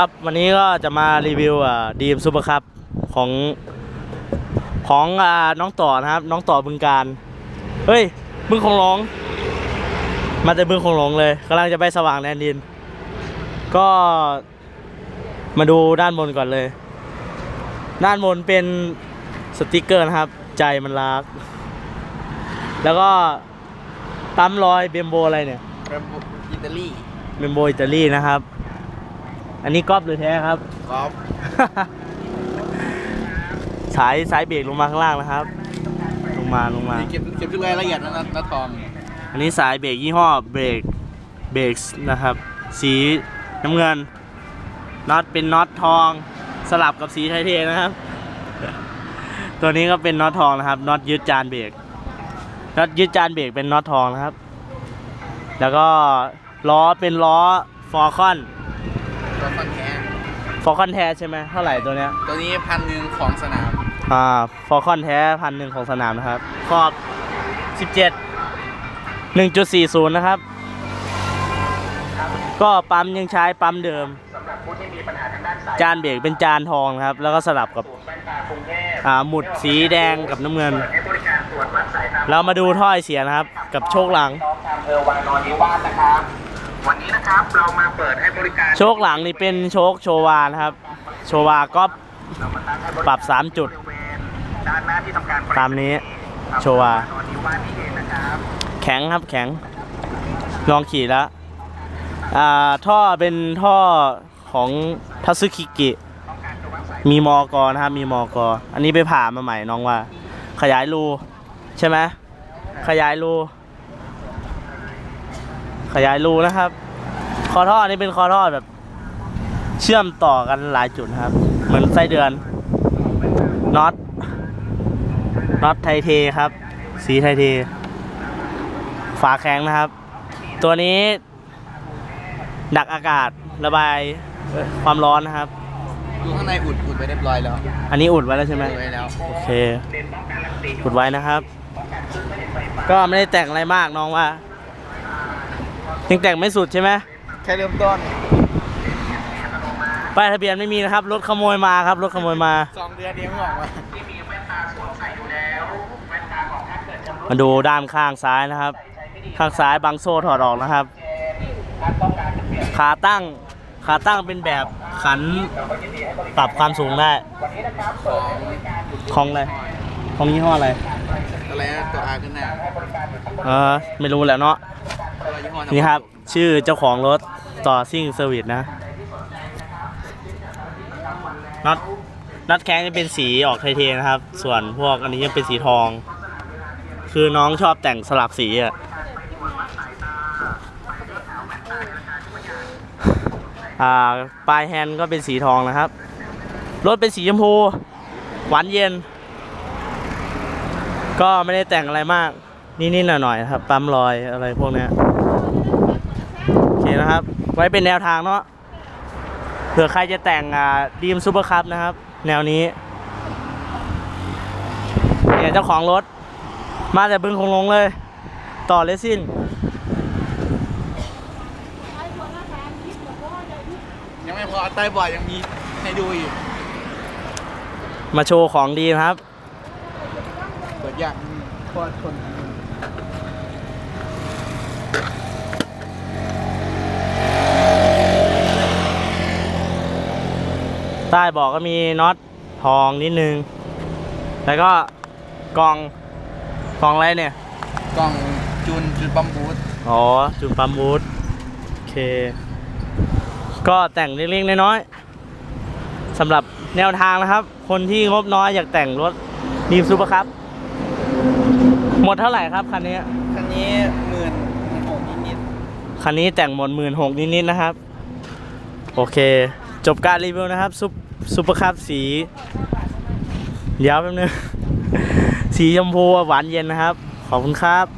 ครับวันนี้ก็จะมารีวิวอ่าดีมซูเปอร์คัพของของอ่าน้องต่อนะครับ น้องต่อบึงการเฮ้ยบึงคงหลงมาแต่บึงคงหลงเลยกำลังจะไปสว่างแดนดิน ก็มาดูด้านบนก่อนเลย ด้านบนเป็นสติกเกอร์นะครับ ใจมันรัก แล้วก็ปั๊มรอยเบมโบอะไรเนี่ยระบบอิตาลีเบมโบอิตาลีนะครับ อันนี้ก๊อปหรือแท้ครับกอล์ฟสายสายเบรกลงมาข้างล่างนะครับ ลงมาลงมา เก็บเก็บทุกรายละเอียดนะนัททองอันนี้สายเบรกยี่ห้อเบรกเบรกนะครับ สีน้ำเงินน็อตเป็นน็อตทองสลับกับสีไทเทนะครับ ตัวนี้ก็เป็นน็อตทองนะครับน็อตยึดจานเบรกน็อตยึดจานเบรกเป็นน็อตทองนะครับ แล้วก็ล้อเป็นล้อฟอร์คอนตัวคอนแท้ ฟอร์คอนแท้ใช่ไหมเท่าไหร่ตัวเนี้ย ตัวนี้พันหนึ่งของสนาม อ่าฟอร์คอนแท้พันหนึ่งของสนามนะครับ ขอบ 17 1.40 นะครับ ก็ปั๊มยังใช้ปั๊มเดิม จานเบรกเป็นจานทองนะครับ แล้วก็สลับกับอ่าหมุดสีแดงกับน้ำเงิน เรามาดูถ้อยเสียนะครับ กับโชคหลังอำเภอวานอนนิวาสนะครับ วันนี้นะครับเรามาเปิดให้บริการโชคหลังนี่เป็นโชคโชวานะครับ โชวาก็เรามาตั้งให้บริปการรับ 3 จุดบริเวณด้านหน้าที่ทำการตามนี้โชวานอนนิวาสนี่เองนะครับแข็งครับแข็ง ลองขี่แล้วอ่าท่อเป็นท่อของทัสึคิกิ มีมอกอนะครับ มีมอกออันนี้ไปผ่ามาใหม่น้องว่า ขยายรู ใช่ไหมขยายรู ขยายรูนะครับ คอท่อนี่เป็นคอท่อแบบ เชื่อมต่อกันหลายจุดนะครับ เหมือนไส้เดือนน็อตน็อตไทเทครับ สีไทเท ฝาแข็งนะครับ ตัวนี้ ดักอากาศระบายเอ่อความร้อนนะครับดูข้างในอุดอุดไปเรียบร้อยแล้ว อันนี้อุดไว้แล้วใช่ไหมอุดไว้แล้ว โอเค อุดไว้นะครับ ก็ไม่ได้แต่งอะไรมากน้องว่า ยังแต่งไม่สุดใช่ไหมแค่เริ่มต้นป้ายทะเบียนไม่มีนะครับ รถขโมยมาครับรถขโมยมา สองเดือนเองออกมามาดูด้านข้างซ้ายนะครับ ข้างซ้ายบางโซ่ถอดออกนะครับ ขาตั้งขาตั้งเป็นแบบขันปรับความสูงได้ของอะไรของยี่ห้ออะไรอะไรนะตัวอาขึ้นหน้าเออไม่รู้แหละเนาะตัวยี่ห้อ นี่ครับ ชื่อเจ้าของรถต่อซิ่งเซอร์วิสนะน็อตน็อตแข้งจะเป็นสีออกไทเทนะครับ ส่วนพวกอันนี้ยังเป็นสีทอง คือน้องชอบแต่งสลับสีอะอ่าปลายแฮนด์ก็เป็นสีทองนะครับ รถเป็นสีชมพู หวานเย็น ก็ไม่ได้แต่งอะไรมากนิดๆหน่อยๆครับ ปั๊มรอยอะไรพวกนี้ย โอเคนะครับ ไว้เป็นแนวทางเนาะเผื่อใครจะแต่งอ่าดีมซูเปอร์คัพนะครับ แนวนี้เนี่ยเจ้าของรถ มาแต่บึงคงลงเลย ต่อเลสซิ่งยังไม่พอใต้บอร์ดยังมีให้ดูอีก มาโชว์ของดีนะครับ เปิดยากโคตรคน ใต้เบอกก็มีน็อตทองนิดนึง แล้วก็กล่องกล่องอะไรเนี่ย กล้องจูนจูนปั๊มบูทอ๋อ จุดปั๊มบูธโอเค ก็แต่งเล็กๆน้อยๆสำหรับแนวทางนะครับ คนที่งบน้อยอยากแต่งรถดีมซูเปอร์คัพหมดเท่าไหร่ครับคันนี้ คันนี้หมื่นหมื่นหกนิดคันนี้แต่งหมดหมื่นหกนิดๆนะครับ โอเค จบการรีวิวนะครับซุปซูเปอร์คัพสีเดี๋ยวแป๊บนึง สีชมพูหวานเย็นนะครับ ขอบคุณครับ